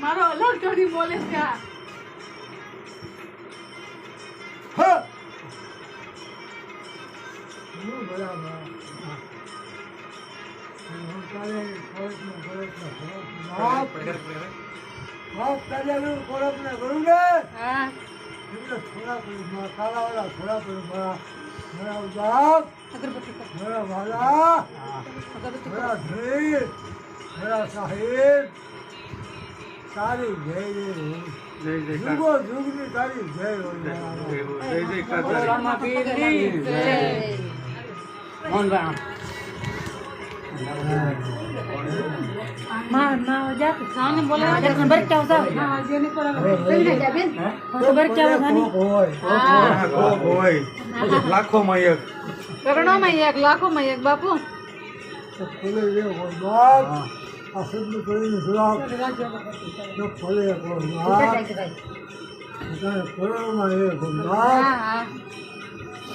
મારો અલગ થોડી બોલે છે સાહેબ તારી જય જય હો. જય જય જુગો જુગની તારી જય હો જય જય માં માં કોક હોય લાખોમાં એક. એક લાખોમાં એક બાપુ. તો ખોલે રે હોય બાપ. આ સદનું કરીને સુરાગ તો કોઈ બાપ. અત્યારે એ કોઈ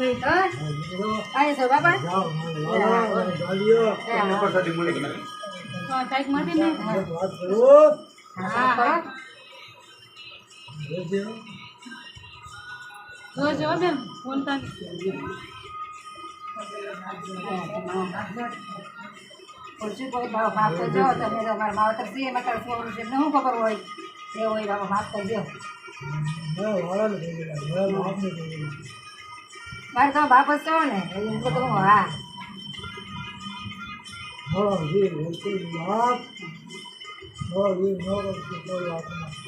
છે એની ચા આ તો ગાડી મોટી વાત ન બાંધતી બાપ હા બાપ બાપ હવે બાપા હો આય તો હા આય તો બાપા પ્રસાદી મળી ગઈ તો કાઈક માટે ને વાત કરો હા હા જો જો બેન ફોન તા ખુરશી પર બાપા માફ કરજો તમે તો મારા માવતર છે એમાં તારે શું છે શું ખબર હોય એ હોય બાપા માફ કરજો મારે તો બાપ જ છો ને એમ તો હું. હા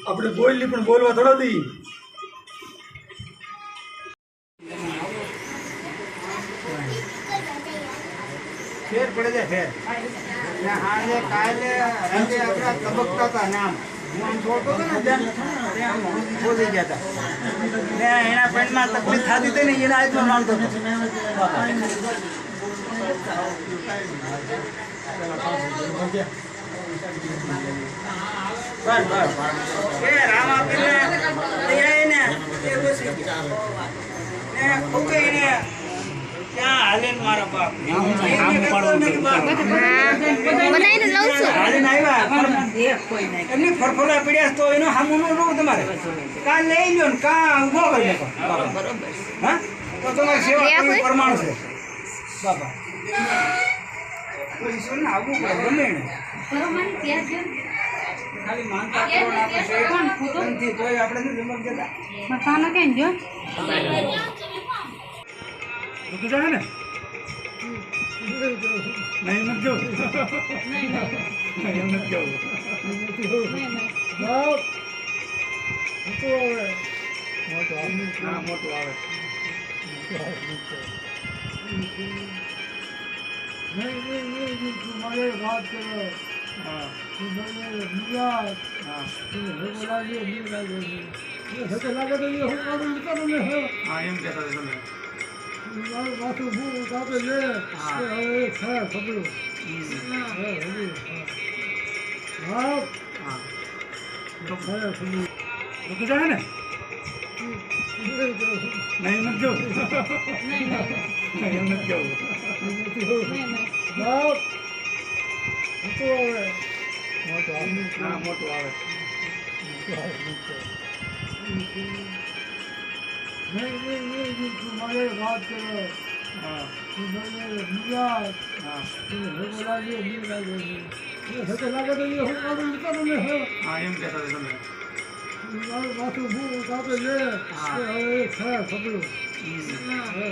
આપણે બોલી પણ બોલવા થોડા દી. ફેર પડે છે ફેર. કાલે આપણા તબકતા હતા નામ. હું આમ ને ત્યાં ત્યાં બોલી ગયા હતા ને એના પેટમાં તકલીફ થતી. હતી ને એના આત્મા માનતો હતો બસ બસ એ એ ને એને હાલે ને મારા બાપ. એને કહેતો મેં કે બાપ. બનાવીને લઉં છું. હાલીને આવ્યા. એમને ફરફોલા પડ્યા તો એનો સામું નો રો તમારે. કા લઈ લ્યો ને કા ઊભો કરી નાખો. હા તો તમારી સેવા કરવી પ્રમાણ છે. બાપા. કોઈ ઈશ્વરને પડે ગમે એને. ખાલી માનતા કોણ ને આપણે નથી તોય આપણે નથી જમક જતા મકાનો કેમ જો? રૂકી જાય ને? નહીં નથી જવું નહીં નથી જવું હા મોટું આવે. વાત કરો હા. ગુજરાત હા. લાગે લાગે તો એ હું કાઢું કરું ને હા એમ કહેતા તમે. મારું માથું હું કાપે. કે હવે છે ખબર હા હા તો છે ખબર રૂકી જાય ને નહીં નથી જવું નહીં નથી જવું બાપ હતો હવે હા મોટું આવે નહીં આવે નહીં તું મારે વાત કરો હા. ગુજરાત હા લાગે લાગે તો એ હું કાઢું ને હે હા એમ કહેતા તમે માથું ભૂ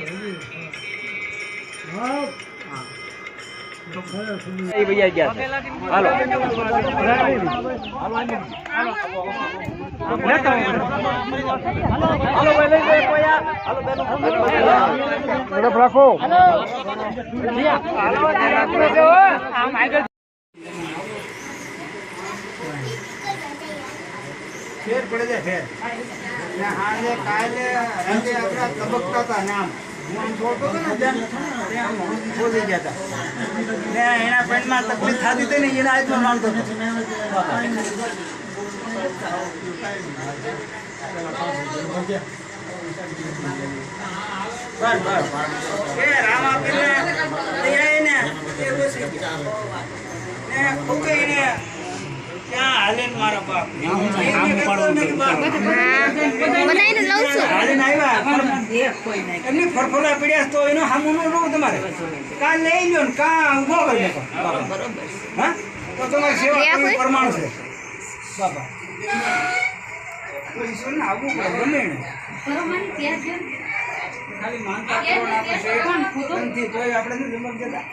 હજી એ ભૈયા ગયા હાલો. હાલો રાખો. ફેર પડે છે ફેર. કાલે રંગે આપણા તબકતા હતા નામ. ને ત્યાં ત્યાં બોલી ગયા હતા ને એના પેન્ટમાં ને એના એ રામ આપીને ને એ ને હાલે ને મારા બાપ એને કહેતો ને કે બાપ. બનાવીને લઉં છું. હાલીને આવ્યા એમની ફરફલા પડ્યા તો એનો સામું ન તમારે. કાં લઈ લ્યો ને કાં કરી નાખો. હા તો તમારી સેવા પ્રમાણ છે. બાપા. ઈશ્વરને આવવું ગમે ખાલી માનતા આપણે સેવા નથી તોય આપણે નથી જમક જતા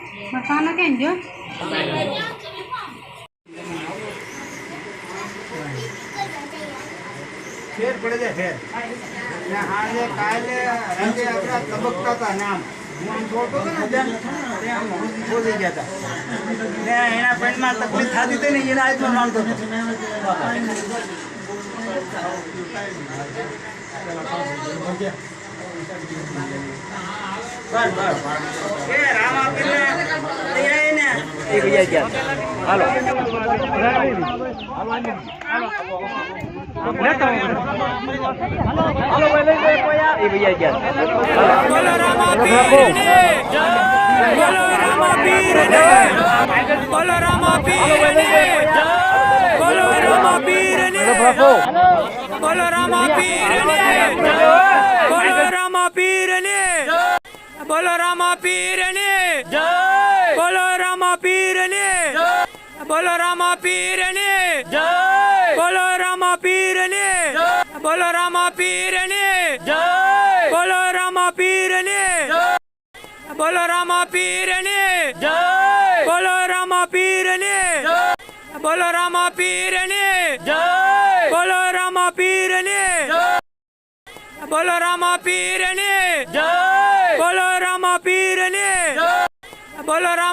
પાનો કેમ જો. ફેર પડે છે ફેર. ને આજે કાલે આજે આપણા તબકતા હતા નામ. હું આમ છોડતો હતો ને ત્યાં ત્યાં બોલી ગયા હતા. ને એના પેન્ટમાં તકલીફ થતી હતી ને એના માનતો હતો. બોલો રામા પીર ને બોલો રામા પીર ને બોલો રામા પીર ને જય! બોલો રામા પીર બોલો રામા પીર બોલો રામા પીર બોલો રામા પીર બોલો રામા પીર બોલો રામા પીર બોલો રામા પીર બોલો રામા પીર બોલો રામા પીર બોલો રામા પીર બોલો રામા પીર બોલો રામ